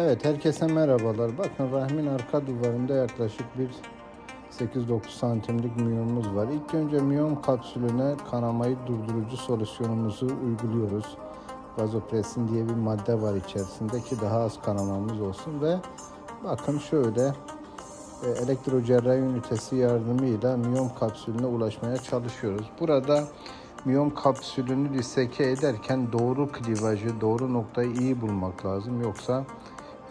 Evet herkese merhabalar. Bakın rahmin arka duvarında yaklaşık bir 8-9 santimlik miyomumuz var. İlk önce miyom kapsülüne kanamayı durdurucu solüsyonumuzu uyguluyoruz. Vazopresin diye bir madde var içerisinde ki daha az kanamamız olsun ve bakın şöyle e, elektrocerrahi ünitesi yardımıyla miyom kapsülüne ulaşmaya çalışıyoruz. Burada miyom kapsülünü diseke ederken doğru klivajı, doğru noktayı iyi bulmak lazım. Yoksa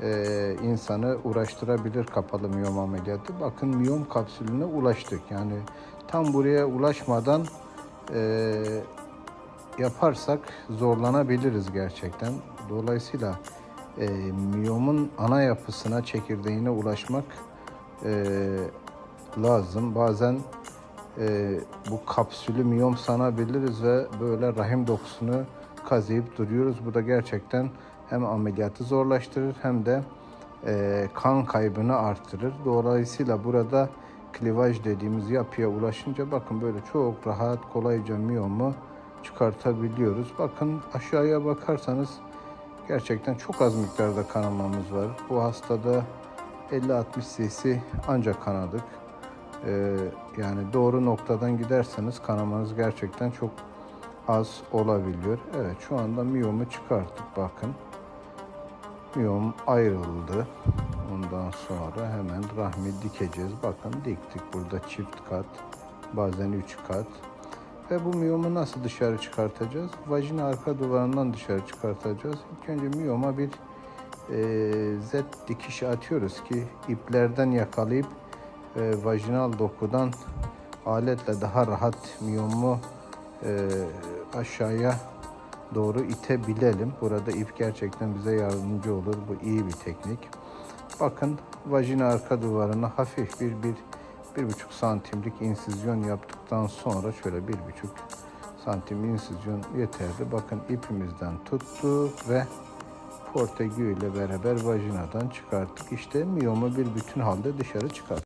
e, insanı uğraştırabilir kapalı miyom ameliyatı. Bakın miyom kapsülüne ulaştık. Yani tam buraya ulaşmadan e, yaparsak zorlanabiliriz gerçekten. Dolayısıyla e, miyomun ana yapısına, çekirdeğine ulaşmak e, lazım. Bazen e, bu kapsülü miyom sanabiliriz ve böyle rahim dokusunu kazıyıp duruyoruz. Bu da gerçekten hem ameliyatı zorlaştırır hem de e, kan kaybını arttırır. Dolayısıyla burada klivaj dediğimiz yapıya ulaşınca bakın böyle çok rahat kolayca miyomu çıkartabiliyoruz. Bakın aşağıya bakarsanız gerçekten çok az miktarda kanamamız var. Bu hastada 50-60 cc ancak kanadık. Ee, yani doğru noktadan giderseniz kanamanız gerçekten çok az olabiliyor. Evet şu anda miyomu çıkarttık bakın. Miyom ayrıldı. Ondan sonra hemen rahmi dikeceğiz. Bakın diktik burada çift kat, bazen üç kat. Ve bu miyomu nasıl dışarı çıkartacağız? Vajina arka duvarından dışarı çıkartacağız. İlk önce miyoma bir e, Z dikiş atıyoruz ki iplerden yakalayıp e, vajinal dokudan aletle daha rahat miyomu e, aşağıya doğru itebilelim. Burada ip gerçekten bize yardımcı olur. Bu iyi bir teknik. Bakın vajina arka duvarına hafif bir bir bir buçuk santimlik insizyon yaptıktan sonra şöyle bir buçuk santim insizyon yeterli. Bakın ipimizden tuttuk ve portegü ile beraber vajinadan çıkarttık. İşte miyomu bir bütün halde dışarı çıkarttık.